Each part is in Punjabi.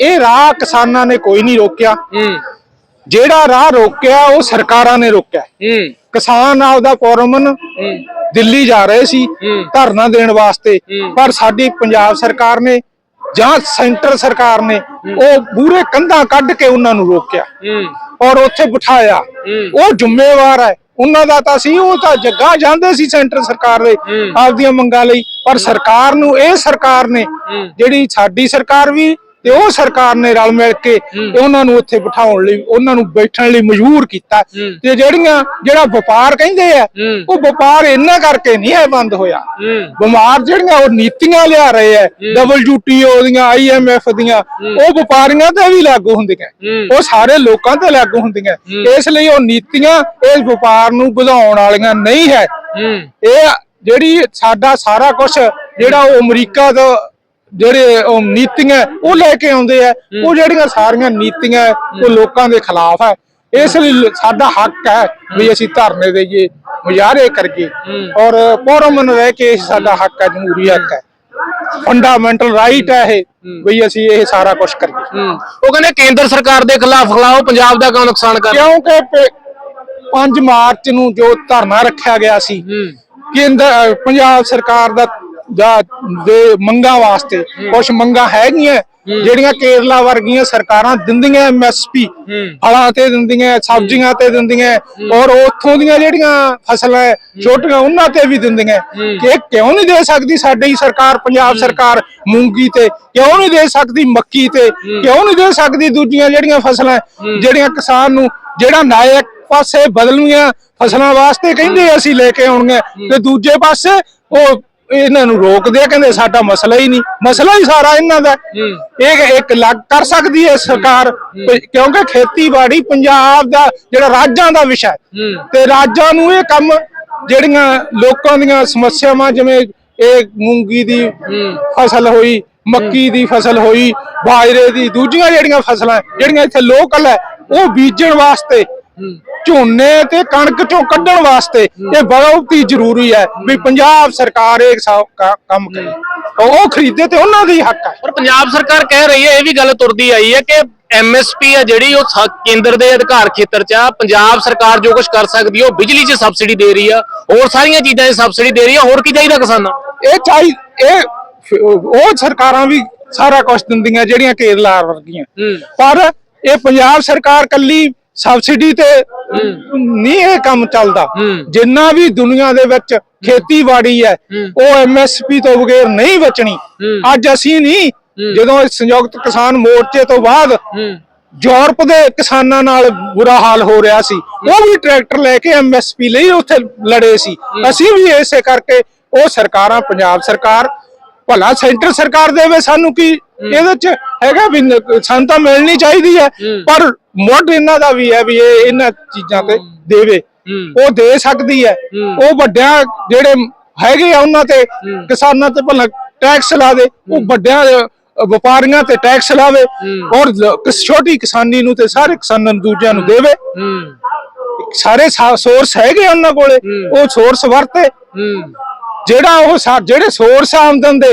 ਇਹ ਰਾਹ ਕਿਸਾਨਾਂ ਨੇ ਕੋਈ ਨਹੀਂ ਰੋਕਿਆ। ਹੂੰ। ਜਿਹੜਾ ਰਾਹ ਰੋਕਿਆ ਉਹ ਸਰਕਾਰਾਂ ਨੇ ਰੋਕਿਆ। ਹੂੰ। ਕਿਸਾਨ ਆਪਦਾ ਕੋਰਮਨ ਹੂੰ। ਦਿੱਲੀ ਜਾ ਰਹੇ ਸੀ। ਧਰਨਾ ਦੇਣ ਵਾਸਤੇ। ਪਰ ਸਾਡੀ ਪੰਜਾਬ ਸਰਕਾਰ ਨੇ ਜਾਂ ਸੈਂਟਰ ਸਰਕਾਰ ਨੇ ਉਹ ਪੂਰੇ ਕੰਧਾਂ ਕੱਢ ਕੇ ਉਹਨਾਂ ਨੂੰ ਰੋਕਿਆ। ਔਰ ਉੱਥੇ ਬਿਠਾਇਆ। ਉਹ ਜ਼ਿੰਮੇਵਾਰ ਹੈ। ਉਹਨਾਂ ਦਾ ਤਾਂ ਸੀ ਉਹ ਤਾਂ ਜੱਗਾ ਜਾਂਦੇ ਸੀ ਸੈਂਟਰ ਸਰਕਾਰ ਦੇ। ਆਪਦੀਆਂ ਮੰਗਾਂ ਲਈ। ਪਰ ਸਰਕਾਰ ਨੂੰ ਇਹ ਸਰਕਾਰ ਨੇ। ਜਿਹੜੀ ਸਾਡੀ ਸਰਕਾਰ ਵੀ ਤੇ ਉਹ ਸਰਕਾਰ ਨੇ ਰਲ ਮਿਲ ਕੇ ਤੇ ਉਹਨਾਂ ਨੂੰ ਉੱਥੇ ਬਿਠਾਉਣ ਲਈ ਉਹਨਾਂ ਨੂੰ ਬੈਠਣ ਲਈ ਮਜਬੂਰ ਕੀਤਾ। ਤੇ ਜਿਹੜੀਆਂ ਜਿਹੜਾ ਵਪਾਰ ਕਹਿੰਦੇ ਆ। ਉਹ ਵਪਾਰ ਇੰਨਾ ਕਰਕੇ ਨਹੀਂ ਹੈ ਬੰਦ ਹੋਇਆ। ਬਿਮਾਰ ਜਿਹੜੀਆਂ ਉਹ ਨੀਤੀਆਂ ਲਿਆ ਰਹੇ ਐ WTO ਦੀਆਂ IMF ਦੀਆਂ ਉਹ ਵਪਾਰੀਆਂ ਤੇ ਵੀ ਲਾਗੂ ਹੁੰਦੀਆਂ। ਉਹ ਸਾਰੇ ਲੋਕਾਂ ਤੇ ਲਾਗੂ ਹੁੰਦੀਆਂ। ਇਸ ਲਈ ਉਹ ਨੀਤੀਆਂ ਇਸ ਵਪਾਰ ਨੂੰ ਵਧਾਉਣ ਵਾਲੀਆਂ ਨਹੀਂ ਹੈ। ਹੂੰ। ਇਹ ਜਿਹੜੀ ਸਾਡਾ ਸਾਰਾ ਕੁਝ ਜਿਹੜਾ ਉਹ ਅਮਰੀਕਾ ਦਾ ਜਿਹੜੇ ਉਹ ਨੀਤੀਆਂ ਉਹ ਲੈ ਕੇ ਆਉਂਦੇ ਆ। ਉਹ ਜਿਹੜੀਆਂ ਸਾਰੀਆਂ ਨੀਤੀਆਂ ਉਹ ਲੋਕਾਂ ਦੇ ਖਿਲਾਫ ਹੈ ਇਸ ਲਈ ਸਾਡਾ ਹੱਕ ਹੈ ਵੀ ਅਸੀਂ ਧਰਨੇ ਦੇਈਏ ਮੁਜ਼ਾਹਰੇ ਕਰੀਏ। ਔਰ ਪਰਮਨ ਰਹਿ ਕੇ ਇਹ ਸਾਡਾ ਹੱਕ ਹੈ ਜਮਹੂਰੀ ਹੱਕ ਹੈ। ਫੰਡਾਮੈਂਟਲ ਰਾਈਟ ਹੈ ਇਹ ਵੀ ਅਸੀਂ ਇਹ ਸਾਰਾ ਕੁਝ ਕਰੀਏ। ਉਹ ਕਹਿੰਦੇ ਕੇਂਦਰ ਸਰਕਾਰ ਦੇ ਖਿਲਾਫ ਖਿਲਾਓ ਪੰਜਾਬ ਦਾ ਕਿਉਂ ਨੁਕਸਾਨ ਕਰ ਕਿਉਂਕਿ ਪ- 5 ਮਾਰਚ ਨੂੰ ਜੋ ਧਰਨਾ ਰੱਖਿਆ ਗਿਆ ਸੀ ਕੇਂਦਰ ਪੰਜਾਬ ਸਰਕਾਰ ਦਾ ਦਾ ਦੇ ਮੰਗਾਂ ਵਾਸਤੇ ਕੁਝ ਮੰਗਾਂ ਹੈਗੀਆਂ ਜਿਹੜੀਆਂ ਕੇਰਲਾ ਵਰਗੀਆਂ ਸਰਕਾਰਾਂ ਦਿੰਦੀਆਂ ਐਮਐਸਪੀ ਫਲਾਂ ਤੇ ਦਿੰਦੀਆਂ ਸਬਜ਼ੀਆਂ ਤੇ ਦਿੰਦੀਆਂ ਔਰ ਉੱਥੋਂ ਦੀਆਂ ਜਿਹੜੀਆਂ ਫਸਲਾਂ ਛੋਟੀਆਂ ਉਹਨਾਂ ਤੇ ਵੀ ਦਿੰਦੀਆਂ ਕਿ ਕਿਉਂ ਨਹੀਂ ਦੇ ਸਕਦੀ ਸਾਡੀ ਸਰਕਾਰ ਪੰਜਾਬ ਸਰਕਾਰ ਮੂੰਗੀ ਤੇ? ਕਿਉਂ ਨਹੀਂ ਦੇ ਸਕਦੀ ਮੱਕੀ ਤੇ? ਕਿਉਂ ਨਹੀਂ ਦੇ ਸਕਦੀ ਦੂਜੀਆਂ ਜਿਹੜੀਆਂ ਫਸਲਾਂ ਜਿਹੜੀਆਂ ਕਿਸਾਨ ਨੂੰ ਜਿਹੜਾ ਨਾਇਕ ਪਾਸੇ ਬਦਲਵੀਆਂ ਫਸਲਾਂ ਵਾਸਤੇ ਕਹਿੰਦੇ ਅਸੀਂ ਲੈ ਕੇ ਆਉਣੀਆਂ ਤੇ ਦੂਜੇ ਪਾਸੇ ਉਹ ਇਹਨਾਂ ਨੂੰ ਰੋਕਦੇ ਆ ਕਹਿੰਦੇ ਸਾਡਾ ਮਸਲਾ ਹੀ ਨਹੀਂ। ਮਸਲਾ ਹੀ ਸਾਰਾ ਇਹਨਾਂ ਦਾ। ਇਹ ਇੱਕ ਲੱਗ ਕਰ ਸਕਦੀ ਹੈ ਸਰਕਾਰ। ਕਿਉਂਕਿ ਖੇਤੀਬਾੜੀ ਪੰਜਾਬ ਦਾ ਜਿਹੜਾ ਰਾਜਾਂ ਦਾ ਵਿਸ਼ਾ ਹੂੰ। ਤੇ ਰਾਜਾਂ ਨੂੰ ਇਹ ਕੰਮ ਜਿਹੜੀਆਂ ਲੋਕਾਂ ਦੀਆਂ ਸਮੱਸਿਆਵਾਂ ਜਿਵੇਂ ਇਹ ਮੂੰਗੀ ਦੀ ਫਸਲ ਹੋਈ ਮੱਕੀ ਦੀ ਫਸਲ ਹੋਈ ਬਾਜਰੇ ਦੀ ਦੂਜੀਆਂ ਜਿਹੜੀਆਂ ਫਸਲਾਂ ਜਿਹੜੀਆਂ ਇੱਥੇ ਲੋਕਲ ਹੈ ਉਹ ਬੀਜਣ ਵਾਸਤੇ ਝੋਨੇ ਤੇ ਕਣਕ ਚੋਂ ਕੱਢਣ ਵਾਸਤੇ ਇਹ ਬਹੁਤ ਹੀ ਜ਼ਰੂਰੀ ਹੈ ਵੀ ਪੰਜਾਬ ਸਰਕਾਰ ਇਹ ਕੰਮ ਕਰੇ। ਉਹ ਖਰੀਦੇ ਤੇ ਉਹਨਾਂ ਦੀ ਹੱਕ ਹੈ। ਪਰ ਪੰਜਾਬ ਸਰਕਾਰ ਕਹਿ ਰਹੀ ਹੈ ਇਹ ਵੀ ਗੱਲ ਤੁਰਦੀ ਆਈ ਹੈ ਕਿ ਐਮਐਸਪੀ ਹੈ ਜਿਹੜੀ ਉਹ ਕੇਂਦਰ ਦੇ ਅਧਿਕਾਰ ਖੇਤਰ 'ਚ ਆ ਪੰਜਾਬ ਸਰਕਾਰ ਜੋ ਕੁਝ ਕਰ ਸਕਦੀ ਉਹ ਬਿਜਲੀ 'ਚ ਸਬਸਿਡੀ ਦੇ ਰਹੀ ਆ ਹੋਰ ਸਾਰੀਆਂ ਚੀਜ਼ਾਂ 'ਚ ਸਬਸਿਡੀ ਦੇ ਰਹੀ ਆ ਹੋਰ ਕੀ ਚਾਹੀਦਾ ਕਿਸਾਨਾਂ? ਇਹ ਚਾਹੀ ਇਹ ਉਹ ਸਰਕਾਰਾਂ ਵੀ ਸਾਰਾ ਕੁਝ ਦਿੰਦੀਆਂ ਜਿਹੜੀਆਂ ਕੇਰਲਾ ਵਰਗੀਆਂ। ਪਰ ਇਹ ਪੰਜਾਬ ਸਰਕਾਰ ਕੱਲੀ ਸਬਸਿਡੀ ਤੇ ਨਹੀਂ ਇਹ ਕੰਮ ਚੱਲਦਾ। ਜਿੰਨਾ ਵੀ ਦੁਨੀਆ ਦੇ ਵਿੱਚ ਖੇਤੀਬਾੜੀ ਹੈ ਉਹ ਐਮਐਸਪੀ ਤੋਂ ਬਗੈਰ ਨਹੀਂ ਬਚਣੀ ਅੱਜ ਅਸੀਂ ਨਹੀਂ ਜਦੋਂ ਸੰਯੁਕਤ ਕਿਸਾਨ ਮੋਰਚੇ ਤੋਂ ਬਾਅਦ ਯੂਰਪ ਦੇ ਕਿਸਾਨਾਂ ਨਾਲ ਬੁਰਾ ਹਾਲ ਹੋ ਰਿਹਾ ਸੀ ਉਹ ਵੀ ਟਰੈਕਟਰ ਲੈ ਕੇ ਐਮਐਸਪੀ ਲਈ ਉੱਥੇ ਲੜੇ ਸੀ। ਅਸੀਂ ਵੀ ਇਸੇ ਕਰਕੇ ਉਹ ਸਰਕਾਰਾਂ ਪੰਜਾਬ ਸਰਕਾਰ ਭਲਾ ਸੈਂਟਰ ਸਰਕਾਰ ਦੇਵੇ ਸਾਨੂੰ ਕੀ ਇਹਦੇ ਚ ਹੈਗਾ ਵੀ ਨ- ਸਾਨੂੰ ਤਾਂ ਮਿਲਣੀ ਚਾਹੀਦੀ ਹੈ ਪਰ ਮੁੱਢ ਇਹਨਾਂ ਦਾ ਵੀ ਹੈ ਵੀ ਇਹ ਇਹਨਾਂ ਚੀਜ਼ਾਂ ਤੇ ਦੇਵੇ। ਉਹ ਦੇ ਸਕਦੀ ਹੈ। ਉਹ ਵੱਡਿਆਂ ਜਿਹੜੇ ਹੈਗੇ ਆ ਉਹਨਾਂ ਤੇ ਕਿਸਾਨਾਂ ਤੇ ਭਲਾ ਟੈਕਸ ਲਾ ਦੇ ਉਹ ਵੱਡਿਆਂ ਵਪਾਰੀਆਂ ਤੇ ਟੈਕਸ ਲਾਵੇ ਔਰ ਛੋਟੀ ਕਿਸਾਨੀ ਨੂੰ ਤੇ ਸਾਰੇ ਕਿਸਾਨਾਂ ਨੂੰ ਦੂਜਿਆਂ ਨੂੰ ਦੇਵੇ। ਸਾਰੇ ਸੋਰਸ ਹੈਗੇ ਉਹਨਾਂ ਕੋਲੇ। ਉਹ ਸੋਰਸ ਵਰਤੇ। ਜਿਹੜਾ ਉਹ ਜਿਹੜੇ ਸੋਰਸ ਆਮਦਨ ਦੇ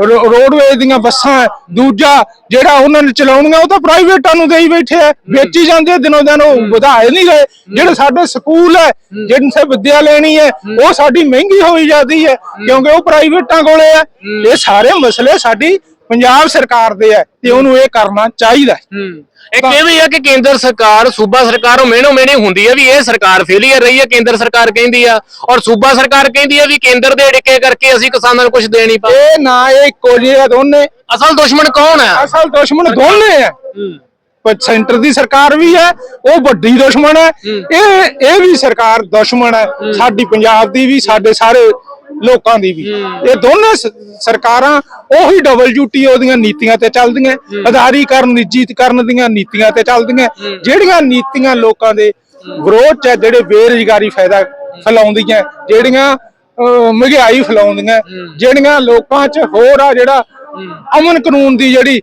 ਰੋਡਵੇਜ਼ ਦੀਆਂ ਬੱਸਾਂ ਦੂਜਾ ਜਿਹੜਾ ਉਹਨਾਂ ਨੇ ਚਲਾਉਣੀਆਂ ਉਹ ਤਾਂ ਪ੍ਰਾਈਵੇਟਾਂ ਨੂੰ ਦੇਈ ਬੈਠੇ ਆ ਵੇਚੀ ਜਾਂਦੇ ਦਿਨੋਂ ਦਿਨ ਉਹ ਵਧਾਏ ਨਹੀਂ ਰਹੇ ਜਿਹੜੇ ਸਾਡੇ ਸਕੂਲ ਹੈ ਜਿੰਨ ਵਿੱਦਿਆ ਲੈਣੀ ਹੈ ਉਹ ਸਾਡੀ ਮਹਿੰਗੀ ਹੋਈ ਜਾਂਦੀ ਹੈ ਕਿਉਂਕਿ ਉਹ ਪ੍ਰਾਈਵੇਟਾਂ ਕੋਲੇ ਆ। ਇਹ ਸਾਰੇ ਮਸਲੇ ਸਾਡੀ ਪੰਜਾਬ ਸਰਕਾਰ ਦੇ ਹੈ ਤੇ ਉਹਨੂੰ ਇਹ ਕਰਨਾ ਚਾਹੀਦਾ ਹੈ। ਹੂੰ। ਇੱਕ ਇਹ ਵੀ ਹੈ ਕਿ ਕੇਂਦਰ ਸਰਕਾਰ ਸੂਬਾ ਸਰਕਾਰ ਉਹ ਮਿਹਣੋ ਮਿਹਣੀ ਹੁੰਦੀ ਹੈ ਵੀ ਇਹ ਸਰਕਾਰ ਫੇਲੀਅਰ ਰਹੀ ਹੈ ਕੇਂਦਰ ਸਰਕਾਰ ਕਹਿੰਦੀ ਆ। ਔਰ ਸੂਬਾ ਸਰਕਾਰ ਕਹਿੰਦੀ ਹੈ ਵੀ ਕੇਂਦਰ ਦੇ ਢਿੱਕੇ ਕਰਕੇ ਅਸੀਂ ਕਿਸਾਨਾਂ ਨੂੰ ਕੁਝ ਦੇ ਨਹੀਂ ਪਾ ਇਹ ਨਾ ਇਹ ਇੱਕੋ ਜਿਹੇ ਆ ਦੋਨੇ। ਅਸਲ ਦੁਸ਼ਮਣ ਕੌਣ ਹੈ ਅਸਲ ਦੁਸ਼ਮਣ ਦੋਨੇ ਆ। ਪਰ ਸੈਂਟਰ ਦੀ ਸਰਕਾਰ ਵੀ ਹੈ ਉਹ ਵੱਡੀ ਦੁਸ਼ਮਣ ਹੈ। ਇਹ ਇਹ ਵੀ ਸਰਕਾਰ ਦੁਸ਼ਮਣ ਹੈ। ਸਾਡੀ ਪੰਜਾਬ ਦੀ ਵੀ ਸਾਡੇ ਸਾਰੇ ਲੋਕਾਂ ਦੀ ਵੀ। ਇਹ ਦੋਨੇ ਸਰਕਾਰਾਂ ਉਹੀ WTO ਦੀਆਂ ਨੀਤੀਆਂ ਤੇ ਚੱਲਦੀਆਂ ਅਧਾਰੀਕਰਨ ਨਿੱਜੀਕਰਨ ਦੀਆਂ ਨੀਤੀਆਂ ਤੇ ਚੱਲਦੀਆਂ ਜਿਹੜੀਆਂ ਨੀਤੀਆਂ ਲੋਕਾਂ ਦੇ ਵਿਰੋਧ ਚ ਹੈ, ਜਿਹੜੇ ਬੇਰੁਜ਼ਗਾਰੀ ਫਾਇਦਾ ਫੈਲਾਉਂਦੀਆਂ ਜਿਹੜੀਆਂ ਮਹਿੰਗਾਈ ਫੈਲਾਉਂਦੀਆਂ ਜਿਹੜੀਆਂ ਲੋਕਾਂ ਚ ਹੋਰ ਆ ਜਿਹੜਾ ਅਮਨ ਕਾਨੂੰਨ ਦੀ ਜਿਹੜੀ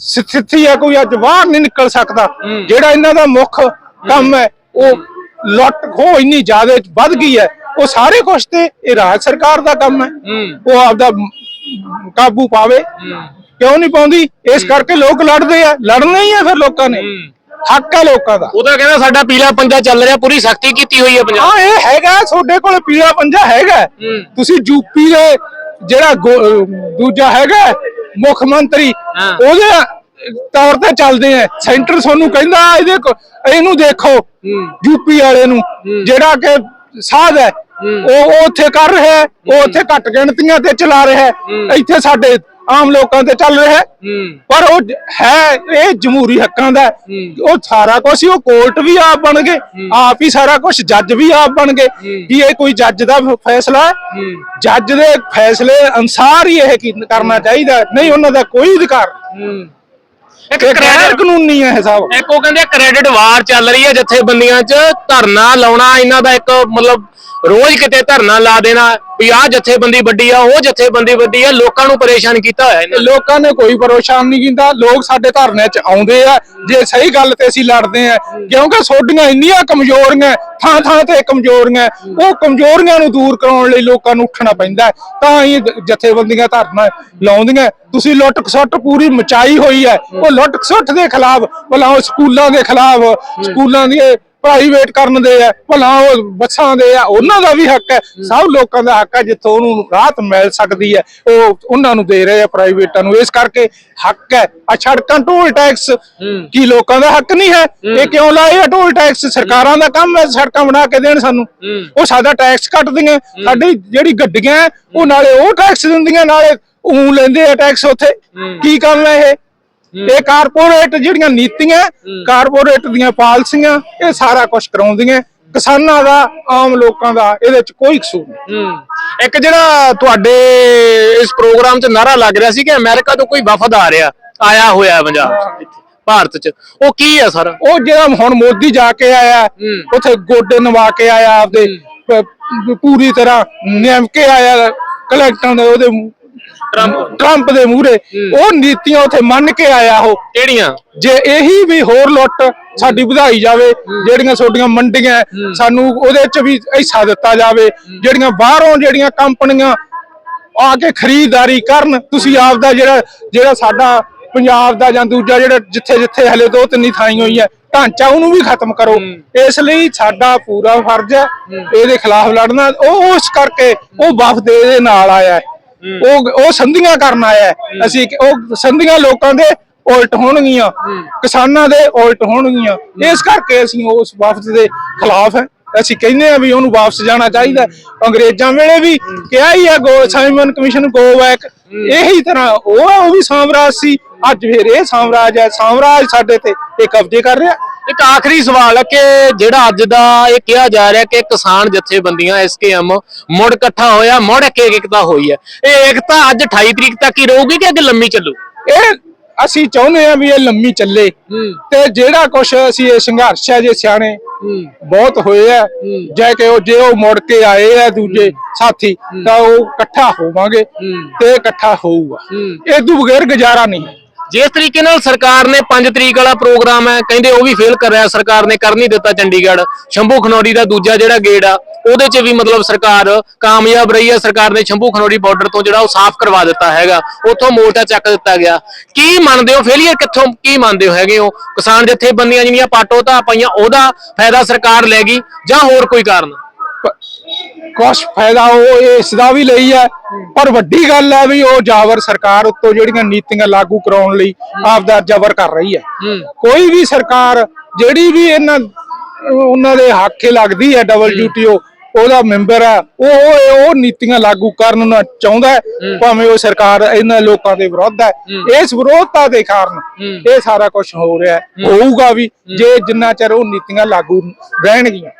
ਸਥਿਤੀ ਹੈ ਕੋਈ ਅੱਜ ਬਾਹਰ ਨਹੀਂ ਨਿਕਲ ਸਕਦਾ। ਜਿਹੜਾ ਇਹਨਾਂ ਦਾ ਮੁੱਖ ਕੰਮ ਹੈ ਉਹ ਲੁੱਟ ਖੋਹ ਇੰਨੀ ਜ਼ਿਆਦਾ ਵੱਧ ਗਈ ਹੈ ਉਹ ਸਾਰੇ ਕੁਛ ਤੇ ਇਹ ਰਾਜ ਸਰਕਾਰ ਦਾ ਕੰਮ ਹੈ। ਉਹ ਆਪਦਾ ਕਾਬੂ ਪਾਵੇ। ਕਿਉਂ ਨਹੀਂ ਪਾਉਂਦੀ? ਇਸ ਕਰਕੇ ਲੋਕ ਲੜਦੇ ਆ। ਲੜਨਾ ਹੀ ਆ ਫਿਰ ਲੋਕਾਂ ਨੇ। ਹੱਕ ਹੈ ਲੋਕਾਂ ਦਾ। ਉਹਦਾ ਕਹਿੰਦਾ ਸਾਡਾ ਪੀਲਾ ਪੰਜਾ ਚੱਲ ਰਿਹਾ ਪੂਰੀ ਸਖਤੀ ਕੀਤੀ ਹੋਈ ਹੈ ਪੰਜਾਬ। ਹਾਂ ਇਹ ਹੈਗਾ ਤੁਹਾਡੇ ਕੋਲ ਪੀਲਾ ਪੰਜਾ ਹੈਗਾ। ਤੁਸੀਂ ਯੂਪੀ ਦੇ ਜਿਹੜਾ ਦੂਜਾ ਹੈਗਾ ਮੁੱਖ ਮੰਤਰੀ। ਉਹਦੇ ਤੌਰ ਤੇ ਚੱਲਦੇ ਆ। ਸੈਂਟਰ ਤੁਹਾਨੂੰ ਕਹਿੰਦਾ ਇਹਦੇ ਇਹਨੂੰ ਦੇਖੋ। ਯੂਪੀ ਵਾਲੇ ਨੂੰ ਜਿਹੜਾ ਕਿ ਸਾਧ ਹੈ। ਉਹ ਉਹ ਉੱਥੇ ਕਰ ਰਿਹਾ ਹੈ, ਉਹ ਉੱਥੇ ਘੱਟ ਗਿਣਤੀਆਂ ਤੇ ਚਲਾ ਰਿਹਾ ਹੈ। ਇੱਥੇ ਸਾਡੇ ਆਮ ਲੋਕਾਂ ਤੇ ਚੱਲ ਰਿਹਾ ਹੈ। ਪਰ ਉਹ ਹੈ ਇਹ ਜਮਹੂਰੀ ਹੱਕਾਂ ਦਾ। ਉਹ ਸਾਰਾ ਕੁਝ ਹੀ ਉਹ ਕੋਰਟ ਵੀ ਆਪ ਬਣ ਗਏ। ਆਪ ਹੀ ਸਾਰਾ ਕੁਝ ਜੱਜ ਵੀ ਆਪ ਬਣ ਗਏ। ਕਿ ਇਹ ਕੋਈ ਜੱਜ ਦਾ ਫੈਸਲਾ ਜੱਜ ਦੇ ਫੈਸਲੇ ਅਨਸਾਰ ਹੀ ਇਹ ਕਰਨਾ ਚਾਹੀਦਾ। ਨਹੀਂ ਉਹਨਾਂ ਦਾ ਕੋਈ ਅਧਿਕਾਰ ਇੱਕ ਗੈਰ ਕਾਨੂੰਨੀ ਹੈ ਇਹ ਸਭ। ਇੱਕ ਉਹ ਕਹਿੰਦੇ ਕ੍ਰੈਡਿਟ ਵਾਰ ਚੱਲ ਰਹੀ ਹੈ ਜਥੇਬੰਦੀਆਂ 'ਚ ਧਰਨਾ ਲਾਉਣਾ ਇਹਨਾਂ ਦਾ ਇੱਕ ਮਤਲਬ ਰੋਜ਼ ਕਿਤੇ ਧਰਨਾ ਲਾ ਦੇਣਾ। ਵੀ ਆਹ ਜਥੇਬੰਦੀ ਵੱਡੀ ਆ, ਉਹ ਜਥੇਬੰਦੀ ਵੱਡੀ ਆ, ਲੋਕਾਂ ਨੂੰ ਪਰੇਸ਼ਾਨ ਕੀਤਾ ਹੋਇਆ ਇਹਨਾਂ ਨੇ। ਲੋਕਾਂ ਨੇ ਕੋਈ ਪਰੇਸ਼ਾਨ ਨਹੀਂ ਕੀਤਾ, ਲੋਕ ਸਾਡੇ ਧਰਨੇ 'ਚ ਆਉਂਦੇ ਆ, ਜੇ ਸਹੀ ਗੱਲ ਤੇ ਅਸੀਂ ਲੜਦੇ ਆ, ਕਿਉਂਕਿ ਸੋਡੀਆਂ ਇੰਨੀਆਂ ਕਮਜ਼ੋਰੀਆਂ ਥਾਂ ਥਾਂ ਤੇ ਕਮਜ਼ੋਰੀਆਂ, ਉਹ ਕਮਜ਼ੋਰੀਆਂ ਨੂੰ ਦੂਰ ਕਰਾਉਣ ਲਈ ਲੋਕਾਂ ਨੂੰ ਉੱਠਣਾ ਪੈਂਦਾ ਹੈ। ਤਾਂ ਹੀ ਜਥੇਬੰਦੀਆਂ ਧਰਨਾ ਲਾਉਂਦੀਆਂ ਤੁਸੀਂ ਲੁੱਟ ਖਸੁੱਟ ਪੂਰੀ ਮਚਾਈ ਹੋਈ ਹੈ, ਉਹ ਲੁੱਟ ਖਸੁੱਟ ਦੇ ਖਿਲਾਫ, ਭਲਾ ਉਹ ਸਕੂਲਾਂ ਦੇ ਖਿਲਾਫ, ਸਕੂਲਾਂ ਦੀ ਪ੍ਰਾਈਵੇਟ ਕਰਨ ਦੇ ਆ ਭਲਾ ਉਹ ਬੱਸਾਂ ਦੇ ਆ ਉਹਨਾਂ ਦਾ ਵੀ ਹੱਕ ਹੈ ਸਭ ਲੋਕਾਂ ਦਾ ਹੱਕ ਹੈ ਜਿੱਥੋਂ ਉਹਨੂੰ ਰਾਹਤ ਮਿਲ ਸਕਦੀ ਹੈ ਉਹ ਉਹਨਾਂ ਨੂੰ ਦੇ ਰਹੇ ਆ ਪ੍ਰਾਈਵੇਟਾਂ ਨੂੰ। ਇਸ ਕਰਕੇ ਹੱਕ ਹੈ। ਆ ਸੜਕਾਂ ਟੋਲ ਟੈਕਸ ਕੀ ਲੋਕਾਂ ਦਾ ਹੱਕ ਨਹੀਂ ਹੈ? ਇਹ ਕਿਉਂ ਲਾਏ ਆ ਟੋਲ ਟੈਕਸ ਸਰਕਾਰਾਂ ਦਾ ਕੰਮ ਹੈ ਸੜਕਾਂ ਬਣਾ ਕੇ ਦੇਣ ਸਾਨੂੰ। ਉਹ ਸਾਡਾ ਟੈਕਸ ਕੱਟਦੀਆਂ ਸਾਡੀ ਜਿਹੜੀ ਗੱਡੀਆਂ ਉਹ ਨਾਲੇ ਉਹ ਟੈਕਸ ਦਿੰਦੀਆਂ ਨਾਲੇ ਉਹ ਲੈਂਦੇ ਆ ਟੈਕਸ ਉੱਥੇ। ਕੀ ਕੰਮ ਹੈ ਇਹ? ਇਹ ਕਾਰਪੋਰੇਟ ਜਿਹੜੀਆਂ ਨੀਤੀਆਂ ਕਾਰਪੋਰੇਟ ਦੀਆਂ ਪਾਲਿਸੀਆਂ ਇਹ ਸਾਰਾ ਕੁਝ ਕਰਾਉਂਦੀਆਂ। ਕਿਸਾਨਾਂ ਦਾ ਆਮ ਲੋਕਾਂ ਦਾ ਇਹਦੇ ਚ ਕੋਈ ਕਸੂਰ ਨਹੀਂ। ਇੱਕ ਜਿਹੜਾ ਤੁਹਾਡੇ ਇਸ ਪ੍ਰੋਗਰਾਮ 'ਚ ਨਾਰਾ ਲੱਗ ਰਿਹਾ ਸੀ ਕਿ ਅਮਰੀਕਾ ਤੋਂ ਕੋਈ ਵਫਦ ਆ ਰਿਹਾ ਆਇਆ ਹੋਇਆ ਪੰਜਾਬ ਭਾਰਤ 'ਚ ਉਹ ਕੀ ਹੈ ਸਰ? ਉਹ ਜਿਹੜਾ ਹੁਣ ਮੋਦੀ ਜਾ ਕੇ ਆਇਆ ਉਥੇ ਗੋਡੇ ਨਵਾ ਕੇ ਆਇਆ ਆਪਦੇ ਪੂਰੀ ਤਰ੍ਹਾਂ ਨਿਯਮ ਕੇ ਆਇਆ ਕਲੈਕਟਰਾਂ ਦੇ ਉਹਦੇ ਟਰੰਪ। ਦੇ ਮੂਹਰੇ। ਉਹ ਨੀਤੀਆਂ ਉਥੇ ਮੰਨ ਕੇ ਆਇਆ ਉਹ। ਕਿਹੜੀਆਂ? ਜੇ ਇਹੀ ਵੀ ਹੋਰ ਲੁੱਟ ਸਾਡੀ ਵਧਾਈ ਜਾਵੇ ਜਿਹੜੀਆਂ ਛੋਟੀਆਂ ਮੰਡੀਆਂ ਸਾਨੂੰ ਉਹਦੇ ਚ ਵੀ ਹਿੱਸਾ ਦਿੱਤਾ ਜਾਵੇ ਜਿਹੜੀਆਂ ਬਾਹਰੋਂ ਜਿਹੜੀਆਂ ਕੰਪਨੀਆਂ ਆ ਕੇ ਖਰੀਦਦਾਰੀ ਕਰਨ ਤੁਸੀਂ ਆਪ ਦਾ ਜਿਹੜਾ ਜਿਹੜਾ ਸਾਡਾ ਪੰਜਾਬ ਦਾ ਜਾਂ ਦੂਜਾ ਜਿਹੜਾ ਜਿੱਥੇ ਜਿੱਥੇ ਹਲੇ ਦੋ ਤਿੰਨ ਥਾਈ ਹੋਈ ਹੈ ਢਾਂਚਾ ਉਹਨੂੰ ਵੀ ਖਤਮ ਕਰੋ। ਇਸ ਲਈ ਸਾਡਾ ਪੂਰਾ ਫਰਜ਼ ਹੈ ਇਹਦੇ ਖਿਲਾਫ ਲੜਨਾ। ਉਹ ਉਸ ਕਰਕੇ ਉਹ ਵਫਦ ਦੇ ਨਾਲ ਆਇਆ ਹੈ। ਉਹ ਉਹ ਸੰਧੀਆਂ ਕਰਨ ਆਇਆ। ਅਸੀਂ ਉਹ ਸੰਧੀਆਂ ਲੋਕਾਂ ਦੇ ਉਲਟ ਹੋਣਗੀਆਂ। ਕਿਸਾਨਾਂ ਦੇ ਉਲਟ ਹੋਣਗੀਆਂ। ਇਸ ਕਰਕੇ ਅਸੀਂ ਉਸ ਵਫਦ ਦੇ ਖਿਲਾਫ ਹੈ। ਅਸੀਂ ਕਹਿੰਦੇ ਆ ਵੀ ਉਹਨੂੰ ਵਾਪਸ ਜਾਣਾ ਚਾਹੀਦਾ। ਅੰਗਰੇਜ਼ਾਂ ਵੇਲੇ ਵੀ ਕਿਹਾ ਹੀ ਹੈ go Simon commission go back ਇਹੀ ਤਰ੍ਹਾਂ ਉਹ ਉਹ ਵੀ ਸਾਮਰਾਜ ਸੀ। ਅੱਜ ਫਿਰ ਇਹ ਸਾਮਰਾਜ ਹੈ। ਸਾਮਰਾਜ ਸਾਡੇ ਤੇ ਇਹ ਕਬਜ਼ੇ ਕਰ ਰਿਹਾ। ਇੱਕ ਆਖਰੀ ਸਵਾਲ ਹੈ ਕਿ ਜਿਹੜਾ ਅੱਜ ਦਾ ਇਹ ਕਿਹਾ ਜਾ ਰਿਹਾ ਕਿ ਕਿਸਾਨ ਜਥੇਬੰਦੀਆਂ ਐਸਕੇਐਮ ਮੁੜ ਇਕੱਠਾ ਹੋਇਆ ਮੁੜ ਇੱਕ ਏਕਤਾ ਹੋਈ ਹੈ। ਇਹ ਏਕਤਾ ਅੱਜ 28 ਤਰੀਕ ਤੱਕ ਹੀ ਰਹੂਗੀ ਕਿ ਅੱਗੇ ਲੰਮੀ ਚੱਲੂ? ਇਹ ਅਸੀਂ ਚਾਹੁੰਦੇ ਆ ਵੀ ਇਹ ਲੰਮੀ ਚੱਲੇ। ਤੇ ਜਿਹੜਾ ਕੁਛ ਅਸੀਂ ਇਹ ਸੰਘਰਸ਼ ਹੈ ਜੇ ਸਿਆਣੇ ਬਹੁਤ ਹੋਏ ਆ ਜੇ ਕਿ ਉਹ ਜੇ ਉਹ ਮੁੜ ਕੇ ਆਏ ਆ ਦੂਜੇ ਸਾਥੀ ਤਾਂ ਉਹ ਇਕੱਠਾ ਹੋਵਾਂਗੇ ਤੇ ਇਕੱਠਾ ਹੋਊਗਾ। ਇਹ ਤੋਂ ਬਗੈਰ ਗੁਜ਼ਾਰਾ ਨਹੀਂ ਜਿਸ ਤਰੀਕੇ ਨਾਲ ਸਰਕਾਰ ਨੇ 5 ਤਰੀਕ ਵਾਲਾ ਪ੍ਰੋਗਰਾਮ ਹੈ, ਕਹਿੰਦੇ ਉਹ ਵੀ ਫੇਲ ਕਰ ਰਿਹਾ, ਸਰਕਾਰ ਨੇ ਕਰ ਨਹੀਂ ਦਿੱਤਾ ਚੰਡੀਗੜ੍ਹ। ਸ਼ੰਭੂ ਖਨੌਰੀ ਦਾ ਦੂਜਾ ਜਿਹੜਾ ਗੇਟ ਆ, ਉਹਦੇ 'ਚ ਵੀ ਮਤਲਬ ਸਰਕਾਰ ਕਾਮਯਾਬ ਰਹੀ ਹੈ, ਸਰਕਾਰ ਨੇ ਸ਼ੰਭੂ ਖਨੌਰੀ ਬਾਰਡਰ ਤੋਂ ਜਿਹੜਾ ਉਹ ਸਾਫ਼ ਕਰਵਾ ਦਿੱਤਾ ਹੈਗਾ, ਉੱਥੋਂ ਮੋਰਚਾ ਚੱਕ ਦਿੱਤਾ ਗਿਆ। ਕੀ ਮੰਨਦੇ ਹੋ? ਫੇਲੀਅਰ ਕਿੱਥੋਂ, ਕੀ ਮੰਨਦੇ ਹੋ ਹੈਗੇ ਹੋ? ਕਿਸਾਨ ਜਥੇਬੰਦੀਆਂ ਜਿਹੜੀਆਂ ਪਾਟੋ ਧਾ ਪਾਈਆਂ, ਉਹਦਾ ਫਾਇਦਾ ਸਰਕਾਰ ਲੈ ਗਈ ਜਾਂ ਹੋਰ ਕੋਈ ਕਾਰਨ? ਕੁਛ ਫਾਇਦਾ ਉਹ ਇਸ ਦਾ ਵੀ ਲਈ ਹੈ। ਪਰ ਵੱਡੀ ਗੱਲ ਹੈ ਵੀ ਉਹ ਜਾਵਰ ਸਰਕਾਰ ਉੱਤੋਂ ਜਿਹੜੀਆਂ ਨੀਤੀਆਂ ਲਾਗੂ ਕਰਾਉਣ ਲਈ ਆਪਦਾ ਜਬਰ ਕਰ ਰਹੀ ਹੈ। ਕੋਈ ਵੀ ਸਰਕਾਰ ਜਿਹੜੀ ਵੀ ਇਹਨਾਂ ਉਹਨਾਂ ਦੇ ਹੱਕੇ ਲੱਗਦੀ ਹੈ ਡਬਲਯੂਟੀਓ ਉਹਦਾ ਮੈਂਬਰ ਆ ਉਹ ਉਹ ਨੀਤੀਆਂ ਲਾਗੂ ਕਰਨ ਨੂੰ ਚਾਹੁੰਦਾ ਹੈ, ਭਾਵੇਂ ਉਹ ਸਰਕਾਰ ਇਹਨਾਂ ਲੋਕਾਂ ਦੇ ਵਿਰੁੱਧ ਹੈ। ਇਸ ਵਿਰੋਧਤਾ ਦੇ ਕਾਰਨ ਇਹ ਸਾਰਾ ਕੁਝ ਹੋ ਰਿਹਾ ਹੈ। ਹੋਊਗਾ ਵੀ ਜੇ ਜਿੰਨਾ ਚਿਰ ਉਹ ਨੀਤੀਆਂ ਲਾਗੂ ਰਹਿਣਗੀਆਂ।